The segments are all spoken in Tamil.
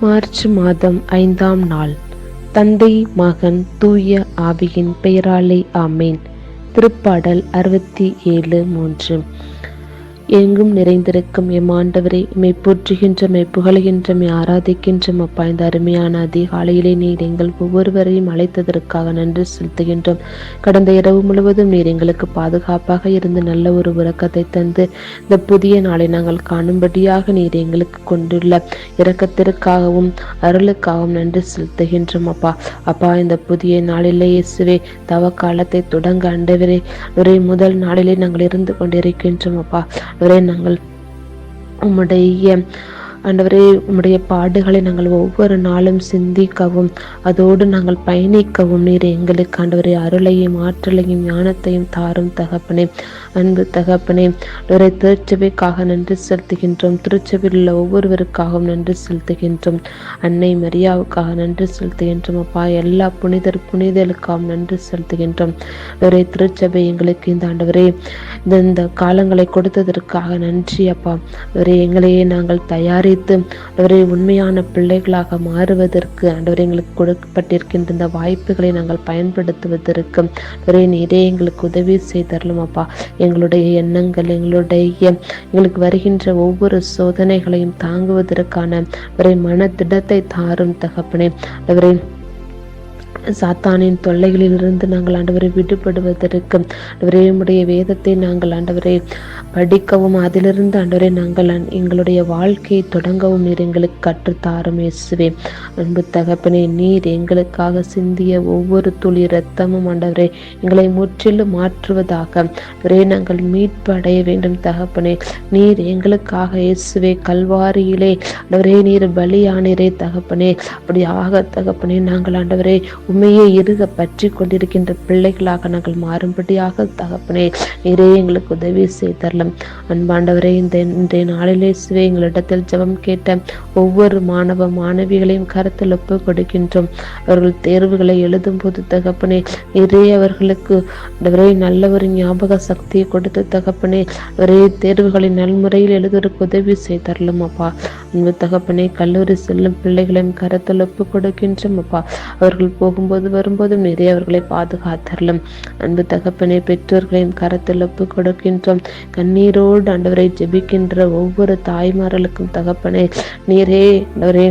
மார்ச் மாதம் ஐந்தாம் நாள். தந்தை மகன் தூய ஆவியின் பெயராலே ஆமேன். திருப்பாடல் அறுபத்தி ஏழு மூன்று. எங்கும் நிறைந்திருக்கும் எம் ஆண்டவரை மெய் போற்றுகின்ற மெய் புகழுகின்ற மெய் ஆராதிக்கின்ற அப்பா இந்த அருமையான அதிகாலையிலே நீர் எங்கள் ஒவ்வொருவரையும் அழைத்ததற்காக நன்றி செலுத்துகின்றோம். கடந்த இரவு முழுவதும் நீர் எங்களுக்கு பாதுகாப்பாக இருந்து நல்ல ஒரு உறக்கத்தை தந்து இந்த புதிய நாளை நாங்கள் காணும்படியாக நீர் எங்களுக்கு கொண்டுள்ள இரக்கத்திற்காகவும் அருளுக்காகவும் நன்றி செலுத்துகின்றோம் அப்பா. அப்பா இந்த புதிய நாளிலே இயேசுவே தவ காலத்தை தொடங்க அண்டவரே ஒரே முதல் நாளிலே நாங்கள் இருந்து கொண்டிருக்கின்றோம் அப்பா. ஒரே நாங்கள் உம்முடைய ஆண்டவரே உம்முடைய பாடுகளை நாங்கள் ஒவ்வொரு நாளும் சிந்திக்கவும் அதோடு நாங்கள் பயணிக்கவும். நீர் எங்களுக்கு ஆண்டவரே அருளையும் ஆற்றலையும் ஞானத்தையும் தாரும் தகப்பனே அன்பு தகப்பனே. அவரை திருச்சபைக்காக நன்றி செலுத்துகின்றோம். திருச்சபையில் உள்ள ஒவ்வொருவருக்காகவும் நன்றி செலுத்துகின்றோம். அன்னை மரியாவுக்காக நன்றி செலுத்துகின்றோம். அப்பா எல்லா புனிதர் புனிதலுக்காகவும் நன்றி செலுத்துகின்றோம். ஒரே திருச்சபை எங்களுக்கு இந்த ஆண்டவரே இந்த இந்த காலங்களை கொடுத்ததற்காக நன்றி அப்பா. ஒரே எங்களையே நாங்கள் தயாரித்து அவரை உண்மையான பிள்ளைகளாக மாறுவதற்கு ஆண்டவரே எங்களுக்கு கொடுக்கப்பட்டிருக்கின்ற இந்த வாய்ப்புகளை நாங்கள் பயன்படுத்துவதற்கு அவரே நீரே எங்களுக்கு உதவி செய்தரலும் அப்பா. எங்களுடைய எண்ணங்கள் எங்களுடைய எங்களுக்கு வருகின்ற ஒவ்வொரு சோதனைகளையும் தாங்குவதற்கான அவரை மனதிடத்தை தாரும் தகப்பனே. அவரை சாத்தானின் தொல்லைகளிலிருந்து நாங்கள் ஆண்டவரை விடுபடுவதற்கு ஆண்டவரே வேதத்தை நாங்கள் ஆண்டவரை படிக்கவும் அதிலிருந்து ஆண்டவரை நாங்கள் அன்- எங்களுடைய வாழ்க்கையை தொடங்கவும் நீர் எங்களுக்கு கற்றுத்தாரும் இயேசுவே. அன்பு தகப்பனே நீர் எங்களுக்காக சிந்திய ஒவ்வொரு துளி ரத்தமும் ஆண்டவரே எங்களை முற்றிலும் மாற்றுவதாக. ஒரே நாங்கள் மீட்பு அடைய வேண்டும் தகப்பனே நீர் எங்களுக்காக இயேசுவே கல்வாரியிலே ஆண்டவரே நீர் பலியானீரே தகப்பனே. அப்படியாக தகப்பனே நாங்கள் ஆண்டவரே உண்மையை இருக பற்றி கொண்டிருக்கின்ற பிள்ளைகளாக நாங்கள் மாறும்படியாக தகப்பனே நிறைய எங்களுக்கு உதவி செய்தரலாம். அன்பாண்டவரே இந்த இன்றைய நாளிலே சிவே எங்களிடத்தில் ஜெபம் கேட்ட ஒவ்வொரு மாணவ மாணவிகளையும் கருத்தில் ஒப்பு கொடுக்கின்றோம். அவர்கள் தேர்வுகளை எழுதும் போது தகப்பனே நிறைய அவர்களுக்கு ஆண்டவரே நல்ல ஒரு ஞாபக சக்தியை கொடுத்து தகப்பனே ஒரே தேர்வுகளை நல்முறையில் எழுதுவதற்கு உதவி செய்தரலும் அப்பா. அன்பு தகப்பனே கல்லூரி செல்லும் பிள்ளைகளையும் கருத்தில் ஒப்பு கொடுக்கின்றோம் அப்பா. அவர்கள் போகும்போது வரும்போதும் நிறைய அவர்களை பாதுகாத்தரலும். அன்பு தகப்பனே பெற்றோர்களையும் கரத்தில் ஒப்பு கொடுக்கின்றோம். கண்ணீரோடு ஆண்டவரை ஜெபிக்கின்ற ஒவ்வொரு தாய்மார்களுக்கும் தகப்பனே நீரே ஆண்டவரே.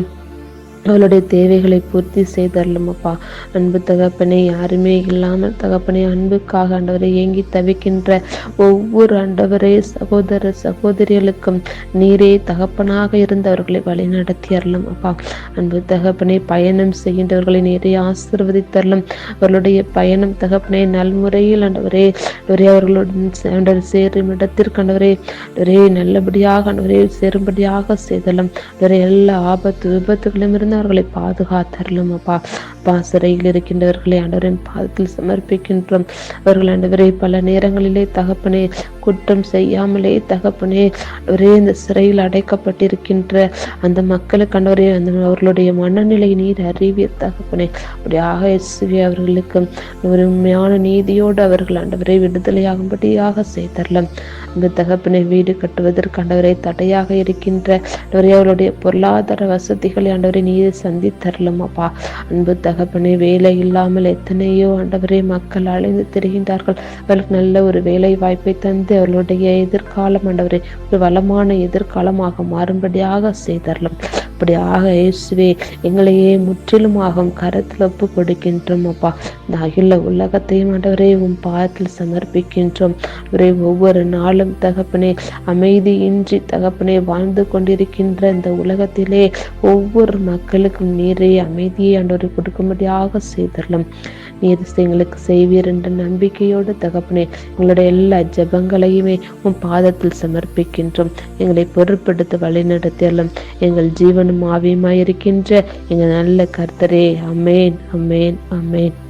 அவளுடைய தேவைகளை பூர்த்தி செய்தரலும் அப்பா அன்பு தகப்பனே யாருமே இல்லாமல் தகப்பனே அன்புக்காக ஆண்டவரை ஏங்கி தவிக்கின்ற ஒவ்வொரு ஆண்டவரே சகோதர சகோதரிகளுக்கும் நீரே தகப்பனாக இருந்தவர்களை வழிநடத்தி அருளும் அப்பா அன்பு தகப்பனே பயணம் செய்கின்றவர்களை நீரே ஆசீர்வதித்தரலும். அவர்களுடைய பயணம் தகப்பனே நல்முறையில் ஆண்டவரே ஒரே அவர்களுடன் சேரும் இடத்திற்கு ஆண்டவரே ஒரே நல்லபடியாக ஆண்டவரே சேரும்படியாக செய்தலும் வேற எல்லா ஆபத்து விபத்துகளும் இருந்து அவர்களை பாதுகாத்தரலும் அப்பா. அப்பா சிறையில் இருக்கின்றவர்களை ஆண்டவரின் பாதத்தில் சமர்ப்பிக்கின்றோம். அவர்கள் ஆண்டவரே பல நேரங்களிலே தகப்பனே குற்றம் செய்யாமலே தகப்பனே ஒரே இந்த சிறையில் அடைக்கப்பட்டிருக்கின்ற அந்த மக்களுக்கு ஆண்டவரே அந்த அவர்களுடைய மனநிலை நீர் அறிவியர் தகப்பனே. அப்படியாக எஸ்வி அவர்களுக்கு ஒரு உண்மையான நீதியோடு அவர்கள் ஆண்டவரை விடுதலையாகும்படியாக செய்தரலாம். அந்த தகப்பனை வீடு கட்டுவதற்கு ஆண்டவரை தடையாக இருக்கின்ற அவருடைய பொருளாதார வசதிகளை ஆண்டவரை நீர் சந்தித்தரலாம் அப்பா அன்பு தகப்பனே வேலை இல்லாமல் எத்தனையோ ஆண்டவரே மக்கள் அலைந்து திரிகின்றார்கள். அவர்களுக்கு நல்ல ஒரு வேலை வாய்ப்பை தந்து அவர்களுடைய எதிர்காலம் ஆண்டவரே ஒரு வளமான எதிர்காலமாக மாறும்படியாக செய்தரலாம். அப்படியாக இயேசுவே எங்களையே முற்றிலுமாக உம் கரத்தில் ஒப்பு கொடுக்கின்றோம் அப்பா இந்த அகில உலகத்தையும் ஆண்டவரே உன் பாதத்தில் சமர்ப்பிக்கின்றோம். ஒரே ஒவ்வொரு நாளும் தகப்பனே அமைதியின்றி தகப்பனே வாழ்ந்து கொண்டிருக்கின்ற இந்த உலகத்திலே ஒவ்வொரு மக்களுக்கும் நீரே அமைதியை ஆண்டவரை கொடுக்கும்படியாக செய்தரலாம். நீர் எங்களுக்கு செய்வீர் என்ற நம்பிக்கையோடு தகப்பனே எங்களுடைய எல்லா ஜெபங்களையுமே உன் பாதத்தில் சமர்ப்பிக்கின்றோம். எங்களை பொருட்படுத்த வழிநடத்தியலும் எங்கள் ஜீவனும் ஆவியுமாயிருக்கின்ற எங்கள் நல்ல கர்த்தரே அமேன் அமேன் அமேன்